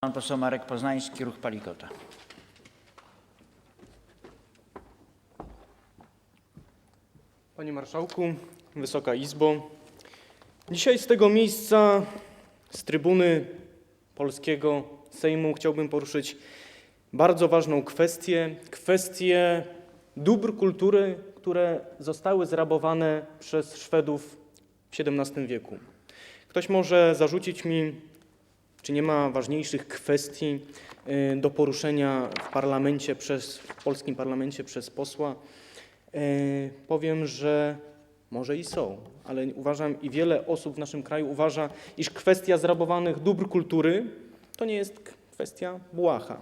Pan poseł Marek Poznański, Ruch Palikota. Panie Marszałku, Wysoka Izbo, dzisiaj z tego miejsca, z trybuny polskiego Sejmu chciałbym poruszyć bardzo ważną kwestię, kwestię dóbr kultury, które zostały zrabowane przez Szwedów w XVII wieku. Ktoś może zarzucić mi, czy nie ma ważniejszych kwestii y, do poruszenia w parlamencie w polskim parlamencie przez posła. E, powiem, że może i są, ale uważam i wiele osób w naszym kraju uważa, iż kwestia zrabowanych dóbr kultury to nie jest kwestia błaha.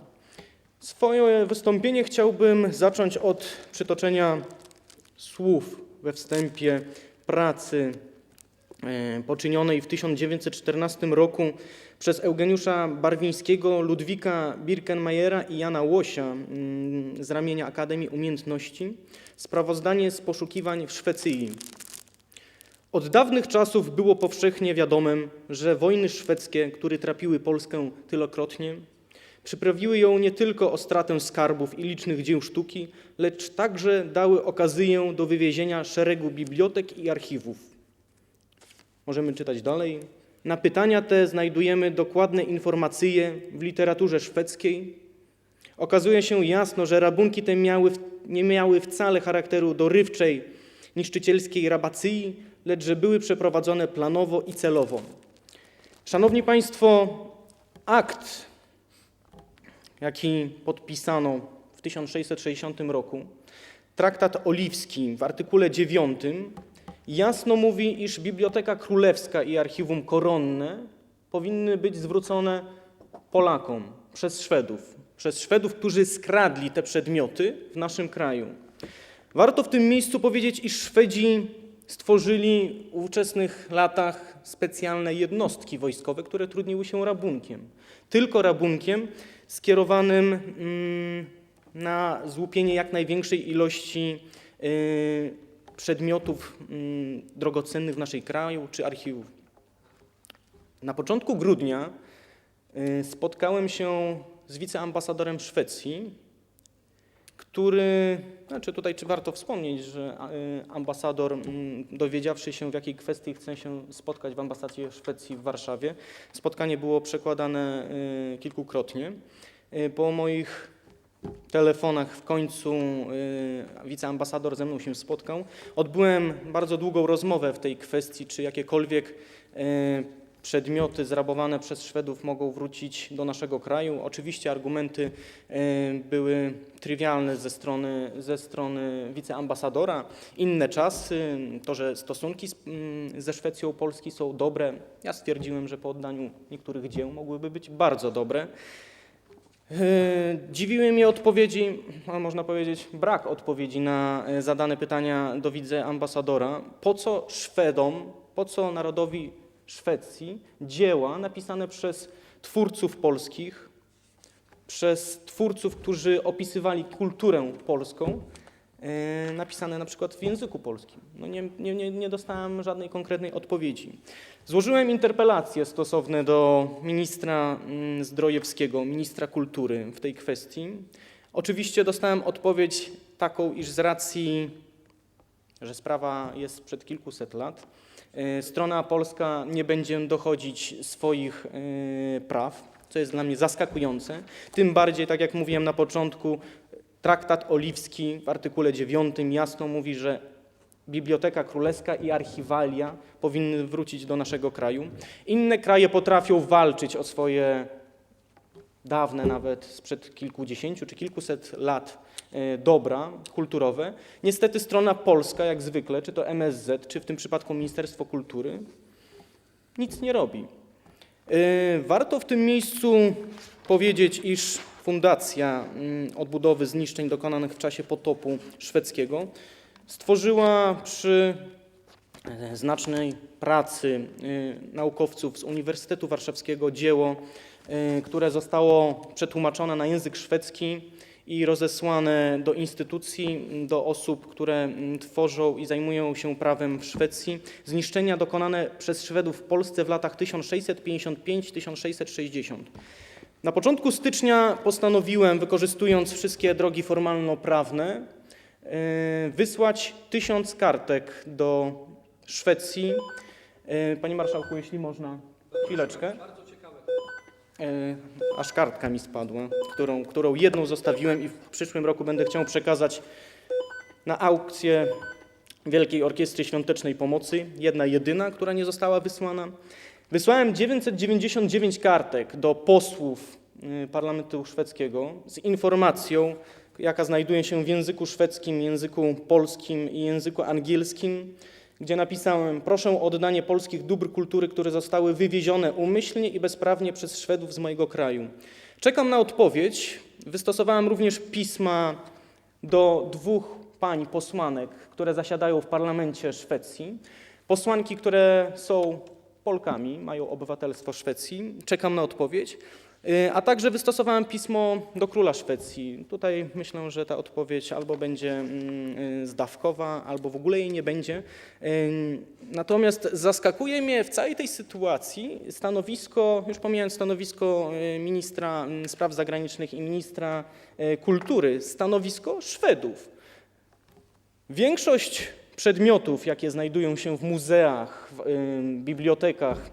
Swoje wystąpienie chciałbym zacząć od przytoczenia słów we wstępie pracy e, poczynionej w 1914 roku przez Eugeniusza Barwińskiego, Ludwika Birkenmajera i Jana Łosia mm, z ramienia Akademii Umiejętności sprawozdanie z poszukiwań w Szwecji. Od dawnych czasów było powszechnie wiadomym, że wojny szwedzkie, które trapiły Polskę tylokrotnie, przyprawiły ją nie tylko o stratę skarbów i licznych dzieł sztuki, lecz także dały okazję do wywiezienia szeregu bibliotek i archiwów. Możemy czytać dalej. Na pytania te znajdujemy dokładne informacje w literaturze szwedzkiej. Okazuje się jasno, że rabunki te miały, nie miały wcale charakteru dorywczej, niszczycielskiej rabacji, lecz że były przeprowadzone planowo i celowo. Szanowni Państwo, akt, jaki podpisano w 1660 roku, traktat oliwski w artykule 9 jasno mówi, iż Biblioteka Królewska i Archiwum Koronne powinny być zwrócone Polakom przez Szwedów, przez Szwedów, którzy skradli te przedmioty w naszym kraju. Warto w tym miejscu powiedzieć, iż Szwedzi stworzyli w ówczesnych latach specjalne jednostki wojskowe, które trudniły się rabunkiem. Tylko rabunkiem skierowanym mm, na złupienie jak największej ilości y, przedmiotów mm, drogocennych w naszej kraju czy archiwów. Na początku grudnia y, spotkałem się z wiceambasadorem Szwecji, który, znaczy tutaj czy warto wspomnieć, że y, ambasador, mm, dowiedziawszy się w jakiej kwestii chce się spotkać w ambasadzie Szwecji w Warszawie, spotkanie było przekładane y, kilkukrotnie. Po moich telefonach w końcu y, wiceambasador ze mną się spotkał. Odbyłem bardzo długą rozmowę w tej kwestii, czy jakiekolwiek y, przedmioty zrabowane przez Szwedów mogą wrócić do naszego kraju. Oczywiście argumenty y, były trywialne ze strony, ze strony wiceambasadora. Inne czasy, to, że stosunki mm, ze Szwecją Polski są dobre. Ja stwierdziłem, że po oddaniu niektórych dzieł mogłyby być bardzo dobre. E, Dziwiły mnie odpowiedzi, a można powiedzieć brak odpowiedzi na e, zadane pytania do wiceambasadora. Po co Szwedom, po co narodowi Szwecji dzieła napisane przez twórców polskich, przez twórców, którzy opisywali kulturę polską, napisane na przykład w języku polskim? No nie, nie, nie, nie dostałem żadnej konkretnej odpowiedzi. Złożyłem interpelacje stosowne do ministra mm, Zdrojewskiego, ministra kultury w tej kwestii. Oczywiście dostałem odpowiedź taką, iż z racji, że sprawa jest sprzed kilkuset lat, e, strona polska nie będzie dochodzić swoich e, praw, co jest dla mnie zaskakujące. Tym bardziej, tak jak mówiłem na początku, traktat oliwski w artykule 9 jasno mówi, że Biblioteka Królewska i archiwalia powinny wrócić do naszego kraju. Inne kraje potrafią walczyć o swoje dawne, nawet sprzed kilkudziesięciu czy kilkuset lat, e, dobra kulturowe. Niestety strona polska, jak zwykle, czy to MSZ, czy w tym przypadku Ministerstwo Kultury, nic nie robi. E, Warto w tym miejscu powiedzieć, iż Fundacja mm, Odbudowy Zniszczeń dokonanych w czasie potopu szwedzkiego stworzyła przy e, znacznej pracy e, naukowców z Uniwersytetu Warszawskiego dzieło, e, które zostało przetłumaczone na język szwedzki i rozesłane do instytucji, do osób, które mm, tworzą i zajmują się prawem w Szwecji. Zniszczenia dokonane przez Szwedów w Polsce w latach 1655-1660. Na początku stycznia postanowiłem, wykorzystując wszystkie drogi formalno-prawne, e, wysłać tysiąc kartek do Szwecji. E, Panie Marszałku, jeśli można, chwileczkę. E, Aż kartka mi spadła, którą, którą jedną zostawiłem i w przyszłym roku będę chciał przekazać na aukcję Wielkiej Orkiestry Świątecznej Pomocy. Jedna jedyna, która nie została wysłana. Wysłałem 999 kartek do posłów y, parlamentu szwedzkiego z informacją, jaka znajduje się w języku szwedzkim, języku polskim i języku angielskim, gdzie napisałem: Proszę o oddanie polskich dóbr kultury, które zostały wywiezione umyślnie i bezprawnie przez Szwedów z mojego kraju. Czekam na odpowiedź. Wystosowałem również pisma do dwóch pań posłanek, które zasiadają w parlamencie Szwecji. Posłanki, które są Polkami, mają obywatelstwo Szwecji. Czekam na odpowiedź. Y, A także wystosowałem pismo do króla Szwecji. Tutaj myślę, że ta odpowiedź albo będzie mm, y, zdawkowa, albo w ogóle jej nie będzie. Y, Natomiast zaskakuje mnie w całej tej sytuacji stanowisko, już pomijając stanowisko ministra mm, spraw zagranicznych i ministra kultury, stanowisko Szwedów. Większość przedmiotów, jakie znajdują się w muzeach, w bibliotekach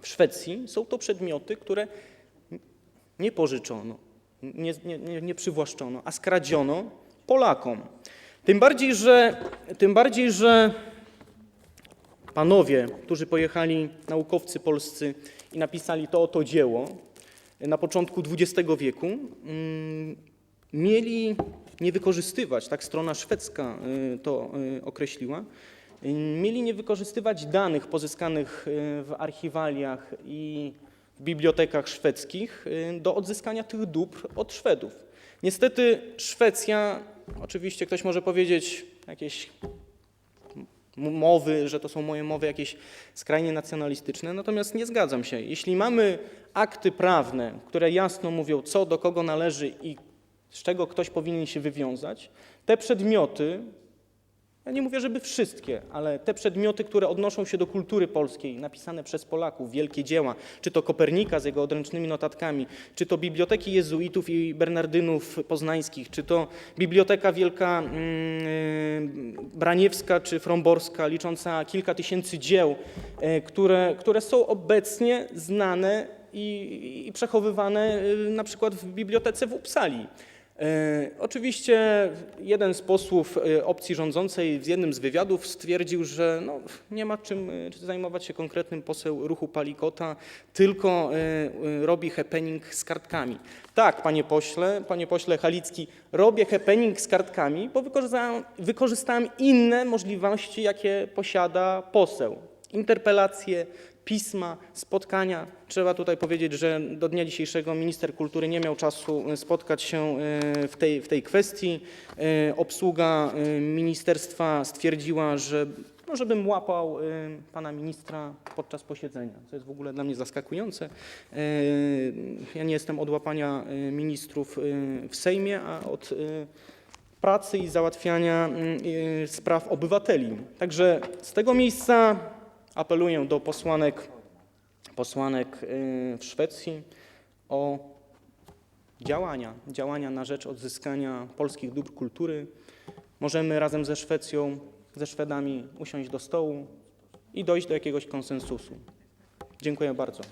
w Szwecji, są to przedmioty, które nie pożyczono, nie, nie, nie, nie przywłaszczono, a skradziono Polakom. Tym bardziej, że, tym bardziej, że panowie, którzy pojechali, naukowcy polscy i napisali to oto dzieło na początku XX wieku, mm, mieli nie wykorzystywać, tak strona szwedzka y, to y, określiła, y, mieli nie wykorzystywać danych pozyskanych w archiwaliach i w bibliotekach szwedzkich do odzyskania tych dóbr od Szwedów. Niestety Szwecja, oczywiście ktoś może powiedzieć jakieś mowy, że to są moje mowy jakieś skrajnie nacjonalistyczne, natomiast nie zgadzam się. Jeśli mamy akty prawne, które jasno mówią, co do kogo należy i z czego ktoś powinien się wywiązać, te przedmioty, nie mówię, żeby wszystkie, ale te przedmioty, które odnoszą się do kultury polskiej, napisane przez Polaków, wielkie dzieła, czy to Kopernika z jego odręcznymi notatkami, czy to biblioteki jezuitów i bernardynów poznańskich, czy to Biblioteka Wielka mm, Braniewska czy Fromborska, licząca kilka tysięcy dzieł, e, które, które są obecnie znane i, i przechowywane y, na przykład w bibliotece w Uppsali. E, Oczywiście jeden z posłów e, opcji rządzącej w jednym z wywiadów stwierdził, że no, nie ma czym e, zajmować się konkretnym poseł ruchu Palikota, tylko robi happening z kartkami. Tak, panie pośle, panie pośle Halicki, robię happening z kartkami, bo wykorzystałem inne możliwości, jakie posiada poseł. Interpelacje, pisma, spotkania. Trzeba tutaj powiedzieć, że do dnia dzisiejszego minister kultury nie miał czasu e, spotkać się e, w tej, kwestii. E, Obsługa ministerstwa stwierdziła, że no, żebym łapał pana ministra podczas posiedzenia, co jest w ogóle dla mnie zaskakujące. Ja nie jestem od łapania ministrów w Sejmie, a od pracy i załatwiania y, spraw obywateli. Także z tego miejsca apeluję do posłanek, posłanek y, w Szwecji o działania, działania na rzecz odzyskania polskich dóbr kultury. Możemy razem ze Szwecją, ze Szwedami usiąść do stołu i dojść do jakiegoś konsensusu. Dziękuję bardzo.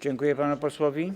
Dziękuję panu posłowi.